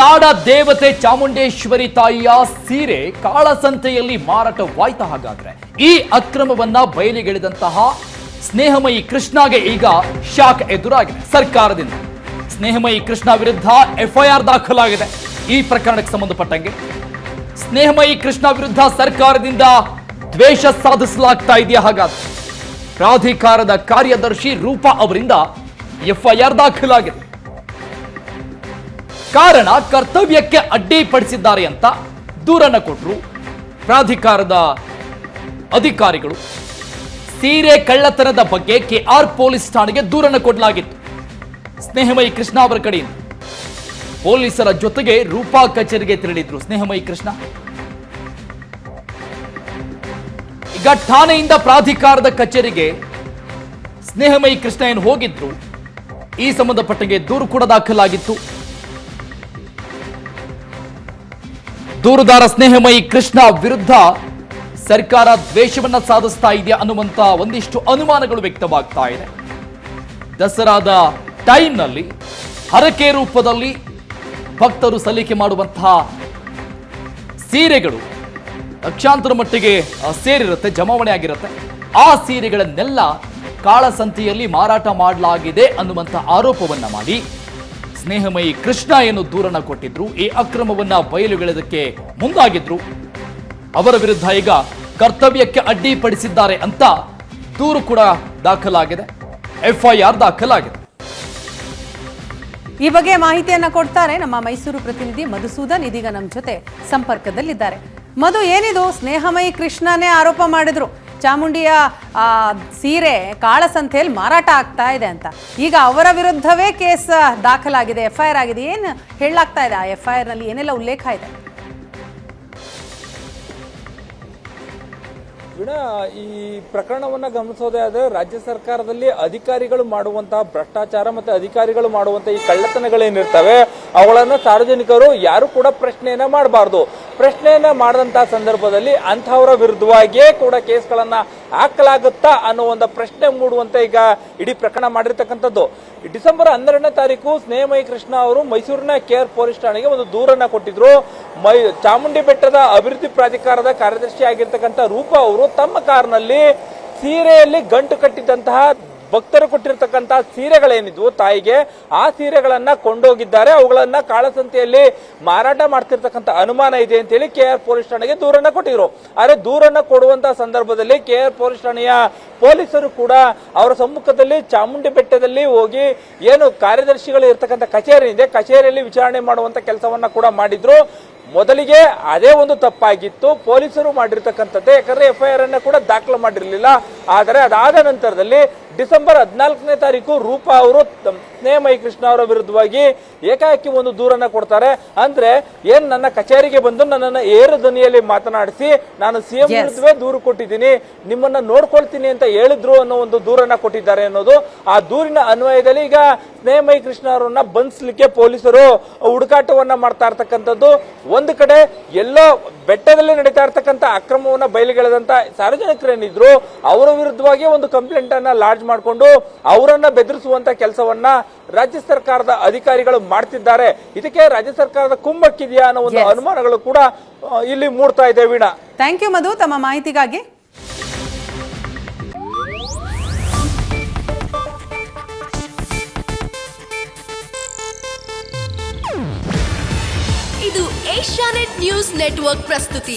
ನಾಡ ದೇವತೆ ಚಾಮುಂಡೇಶ್ವರಿ ತಾಯಿಯ ಸೀರೆ ಕಾಳಸಂತೆಯಲ್ಲಿ ಮಾರಾಟವಾಯ್ತ ಹಾಗಾದ್ರೆ. ಈ ಅಕ್ರಮವನ್ನ ಬಯಲಿಗೆಳೆದಂತಹ ಸ್ನೇಹಮಯಿ ಕೃಷ್ಣಗೆ ಈಗ ಶಾಕ್ ಎದುರಾಗಿದೆ. ಸರ್ಕಾರದಿಂದ ಸ್ನೇಹಮಯಿ ಕೃಷ್ಣ ವಿರುದ್ಧ ಎಫ್ಐಆರ್ ದಾಖಲಾಗಿದೆ. ಈ ಪ್ರಕರಣಕ್ಕೆ ಸಂಬಂಧಪಟ್ಟಂಗೆ ಸ್ನೇಹಮಯಿ ಕೃಷ್ಣ ವಿರುದ್ಧ ಸರ್ಕಾರದಿಂದ ದ್ವೇಷ ಸಾಧಿಸಲಾಗ್ತಾ ಇದೆಯಾ ಹಾಗಾದ್ರೆ? ಪ್ರಾಧಿಕಾರದ ಕಾರ್ಯದರ್ಶಿ ರೂಪಾ ಅವರಿಂದ ಎಫ್ಐಆರ್ ದಾಖಲಾಗಿದೆ. ಕಾರಣ ಕರ್ತವ್ಯಕ್ಕೆ ಅಡ್ಡಿಪಡಿಸಿದ್ದಾರೆ ಅಂತ ದೂರನ್ನು ಕೊಟ್ಟರು ಪ್ರಾಧಿಕಾರದ ಅಧಿಕಾರಿಗಳು. ಸೀರೆ ಕಳ್ಳತನದ ಬಗ್ಗೆ ಕೆಆರ್ ಪೊಲೀಸ್ ಠಾಣೆಗೆ ದೂರನ್ನು ಕೊಡಲಾಗಿತ್ತು. ಸ್ನೇಹಮಯಿ ಕೃಷ್ಣ ಅವರ ಕಡೆಯಿಂದ. ಪೊಲೀಸರ ಜೊತೆಗೆ ರೂಪಾ ಕಚೇರಿಗೆ ತೆರಳಿದ್ರು ಸ್ನೇಹಮಯಿ ಕೃಷ್ಣ. ಈಗ ಠಾಣೆಯಿಂದ ಪ್ರಾಧಿಕಾರದ ಕಚೇರಿಗೆ ಸ್ನೇಹಮಯಿ ಕೃಷ್ಣ ಏನು ಹೋಗಿದ್ರು, ಈ ಸಂಬಂಧಪಟ್ಟಂಗೆ ದೂರು ಕೂಡ ದಾಖಲಾಗಿತ್ತು. ದೂರುದಾರ ಸ್ನೇಹಮಯಿ ಕೃಷ್ಣ ವಿರುದ್ಧ ಸರ್ಕಾರ ದ್ವೇಷವನ್ನ ಸಾಧಿಸ್ತಾ ಇದೆಯಾ ಅನ್ನುವಂತ ಒಂದಿಷ್ಟು ಅನುಮಾನಗಳು ವ್ಯಕ್ತವಾಗ್ತಾ ಇದೆ. ದಸರಾದ ಟೈಮ್ನಲ್ಲಿ ಹರಕೆ ರೂಪದಲ್ಲಿ ಭಕ್ತರು ಸಲ್ಲಿಕೆ ಮಾಡುವಂತಹ ಸೀರೆಗಳು ಲಕ್ಷಾಂತರ ಮಟ್ಟಿಗೆ ಸೇರಿರುತ್ತೆ, ಜಮಾವಣೆ ಆಗಿರುತ್ತೆ. ಆ ಸೀರೆಗಳನ್ನೆಲ್ಲ ಕಾಳಸಂತೆಯಲ್ಲಿ ಮಾರಾಟ ಮಾಡಲಾಗಿದೆ ಅನ್ನುವಂಥ ಆರೋಪವನ್ನು ಮಾಡಿ ಸ್ನೇಹಮಯಿ ಕೃಷ್ಣ ಏನು ದೂರನ ಕೊಟ್ಟಿದ್ರು. ಈ ಅಕ್ರಮವನ್ನ ಬಯಲುಗೆಳೆದಕ್ಕೆ ಮುಂದಾಗಿದ್ರು. ಅವರ ವಿರುದ್ಧ ಈಗ ಕರ್ತವ್ಯಕ್ಕೆ ಅಡ್ಡಿಪಡಿಸಿದ್ದಾರೆ ಅಂತ ದೂರು ಕೂಡ ದಾಖಲಾಗಿದೆ. ಎಫ್ಐಆರ್ ದಾಖಲಾಗಿದೆ. ಈ ಬಗ್ಗೆ ಮಾಹಿತಿಯನ್ನ ಕೊಡ್ತಾರೆ ನಮ್ಮ ಮೈಸೂರು ಪ್ರತಿನಿಧಿ ಮಧುಸೂದನ್. ಇದೀಗ ನಮ್ಮ ಜೊತೆ ಸಂಪರ್ಕದಲ್ಲಿದ್ದಾರೆ. ಮಧು, ಏನಿದು? ಸ್ನೇಹಮಯಿ ಕೃಷ್ಣನೇ ಆರೋಪ ಮಾಡಿದ್ರು. ಚಾಮುಂಡಿಯ ಸೀರೆ ಕಾಳಸಂತೆಯಲ್ಲಿ ಮಾರಾಟ ಆಗ್ತಾ ಇದೆ ಅಂತ. ಈಗ ಅವರ ವಿರುದ್ಧವೇ ಕೇಸ್ ದಾಖಲಾಗಿದೆ ಎಫ್ ಐ ಆರ್ ಆಗಿದೆ. ಏನು ಹೇಳಲಾಗ್ತಾ ಇದೆ ಆ ಎಫ್ ಐ ಆರ್ನಲ್ಲಿ ಏನೆಲ್ಲ ಉಲ್ಲೇಖ ಇದೆ? ಬಿಡ ಈ ಪ್ರಕರಣವನ್ನು ಗಮನಿಸೋದೇ ಆದರೆ ರಾಜ್ಯ ಸರ್ಕಾರದಲ್ಲಿ ಅಧಿಕಾರಿಗಳು ಮಾಡುವಂತಹ ಭ್ರಷ್ಟಾಚಾರ ಮತ್ತು ಅಧಿಕಾರಿಗಳು ಮಾಡುವಂತಹ ಈ ಕಳ್ಳತನಗಳೇನಿರ್ತವೆ, ಅವುಗಳನ್ನು ಸಾರ್ವಜನಿಕರು ಯಾರು ಕೂಡ ಪ್ರಶ್ನೆಯನ್ನ ಮಾಡಬಾರ್ದು. ಪ್ರಶ್ನೆಯನ್ನ ಮಾಡಿದಂತಹ ಸಂದರ್ಭದಲ್ಲಿ ಅಂತಹವರ ವಿರುದ್ಧವಾಗಿಯೇ ಕೂಡ ಕೇಸ್ಗಳನ್ನ ಹಾಕಲಾಗುತ್ತಾ ಅನ್ನೋ ಒಂದು ಪ್ರಶ್ನೆ ಮೂಡುವಂತೆ ಈಗ ಇಡೀ ಪ್ರಕರಣ ಮಾಡಿರ್ತಕ್ಕಂಥದ್ದು. ಡಿಸೆಂಬರ್ ಹನ್ನೆರಡನೇ ತಾರೀಕು ಸ್ನೇಹಮಯಿ ಕೃಷ್ಣ ಅವರು ಮೈಸೂರಿನ ಕೇರ್ ಪೊಲೀಸ್ ಠಾಣೆಗೆ ಒಂದು ದೂರನ್ನ ಕೊಟ್ಟಿದ್ರು. ಮೈ ಚಾಮುಂಡಿ ಬೆಟ್ಟದ ಅಭಿವೃದ್ಧಿ ಪ್ರಾಧಿಕಾರದ ಕಾರ್ಯದರ್ಶಿ ಆಗಿರ್ತಕ್ಕಂಥ ರೂಪ ಅವರು ತಮ್ಮ ಕಾರ್ನಲ್ಲಿ ಸೀರೆಯಲ್ಲಿ ಗಂಟು ಕಟ್ಟಿದಂತಹ ಭಕ್ತರು ಕೊಟ್ಟಿರ್ತಕ್ಕಂಥ ಸೀರೆಗಳೇನಿದ್ವು, ತಾಯಿಗೆ ಆ ಸೀರೆಗಳನ್ನ ಕೊಂಡೋಗಿದ್ದಾರೆ. ಅವುಗಳನ್ನ ಕಾಳಸಂತೆಯಲ್ಲಿ ಮಾರಾಟ ಮಾಡ್ತಿರ್ತಕ್ಕಂಥ ಅನುಮಾನ ಇದೆ ಅಂತೇಳಿ ಕೆ ಆರ್ ಪೊಲೀಸ್ ಠಾಣೆಗೆ ದೂರನ್ನ ಕೊಟ್ಟಿದ್ರು. ಆದರೆ ದೂರನ್ನ ಕೊಡುವಂತಹ ಸಂದರ್ಭದಲ್ಲಿ ಕೆ ಆರ್ ಪೊಲೀಸ್ ಠಾಣೆಯ ಪೊಲೀಸರು ಕೂಡ ಅವರ ಸಮ್ಮುಖದಲ್ಲಿ ಚಾಮುಂಡಿ ಬೆಟ್ಟದಲ್ಲಿ ಹೋಗಿ ಏನು ಕಾರ್ಯದರ್ಶಿಗಳು ಇರ್ತಕ್ಕಂಥ ಕಚೇರಿ ಇದೆ ಕಚೇರಿಯಲ್ಲಿ ವಿಚಾರಣೆ ಮಾಡುವಂತ ಕೆಲಸವನ್ನ ಕೂಡ ಮಾಡಿದ್ರು. ಮೊದಲಿಗೆ ಅದೇ ಒಂದು ತಪ್ಪಾಗಿತ್ತು. ಪೊಲೀಸರು ಮಾಡಿರ್ತಕ್ಕಂಥದ್ದೇ, ಯಾಕಂದ್ರೆ ಎಫ್ ಐ ಆರ್ ಅನ್ನ ಕೂಡ ದಾಖಲು ಮಾಡಿರಲಿಲ್ಲ. ಆದರೆ ಅದಾದ ನಂತರದಲ್ಲಿ ಡಿಸೆಂಬರ್ ಹದಿನಾಲ್ಕನೇ ತಾರೀಕು ರೂಪಾ ಅವರು ಸ್ನೇಹಮಯಿ ಕೃಷ್ಣ ಅವರ ವಿರುದ್ಧವಾಗಿ ಏಕಾಏಕಿ ಒಂದು ದೂರನ್ನ ಕೊಡ್ತಾರೆ. ಅಂದ್ರೆ ಏನ್ ನನ್ನ ಕಚೇರಿಗೆ ಬಂದು ನನ್ನನ್ನು ಏರು ಧ್ವನಿಯಲ್ಲಿ ಮಾತನಾಡಿಸಿ ನಾನು ಸಿಎಂ ಎಂ ವಿರುದ್ಧವೇ ದೂರು ಕೊಟ್ಟಿದ್ದೀನಿ ನಿಮ್ಮನ್ನ ನೋಡ್ಕೊಳ್ತೀನಿ ಅಂತ ಹೇಳಿದ್ರು ಅನ್ನೋ ಒಂದು ದೂರನ್ನ ಕೊಟ್ಟಿದ್ದಾರೆ ಅನ್ನೋದು. ಆ ದೂರಿನ ಅನ್ವಯದಲ್ಲಿ ಈಗ ಸ್ನೇಹಮಯಿ ಕೃಷ್ಣ ಅವರನ್ನ ಬಂಧಿಸಲಿಕ್ಕೆ ಪೊಲೀಸರು ಹುಡುಕಾಟವನ್ನ ಮಾಡ್ತಾ ಇರ್ತಕ್ಕಂಥದ್ದು. ಒಂದು ಕಡೆ ಎಲ್ಲೋ ಬೆಟ್ಟದಲ್ಲಿ ನಡೀತಾ ಇರ್ತಕ್ಕಂಥ ಅಕ್ರಮವನ್ನ ಬಯಲಿಗೆಳೆದಂತ ಸಾರ್ವಜನಿಕರೇನಿದ್ರು ಅವರ ವಿರುದ್ಧವಾಗಿ ಒಂದು ಕಂಪ್ಲೇಂಟ್ ಅನ್ನ ಲಾಡ್ಜ್ ಮಾಡಿಕೊಂಡು ಅವರನ್ನ ಬೆದರಿಸುವಂತ ಕೆಲಸವನ್ನ ರಾಜ್ಯ ಸರ್ಕಾರದ ಅಧಿಕಾರಿಗಳು ಮಾಡ್ತಿದ್ದಾರೆ. ಇದಕ್ಕೆ ರಾಜ್ಯ ಸರ್ಕಾರದ ಕುಂಭಕ್ಕಿದೆಯಾ ಅನ್ನೋ ಒಂದು ಅನುಮಾನಗಳು ಕೂಡ ಇಲ್ಲಿ ಮೂಡ್ತಾ ಇದೆ ವೀಣಾ. ಥ್ಯಾಂಕ್ ಯು ಮಧು. ತಮ್ಮ ಮಾಹಿತಿಗಾಗಿ. ಇದು ಏಷ್ಯಾನೆಟ್ ನ್ಯೂಸ್ ನೆಟ್ವರ್ಕ್ ಪ್ರಸ್ತುತಿ.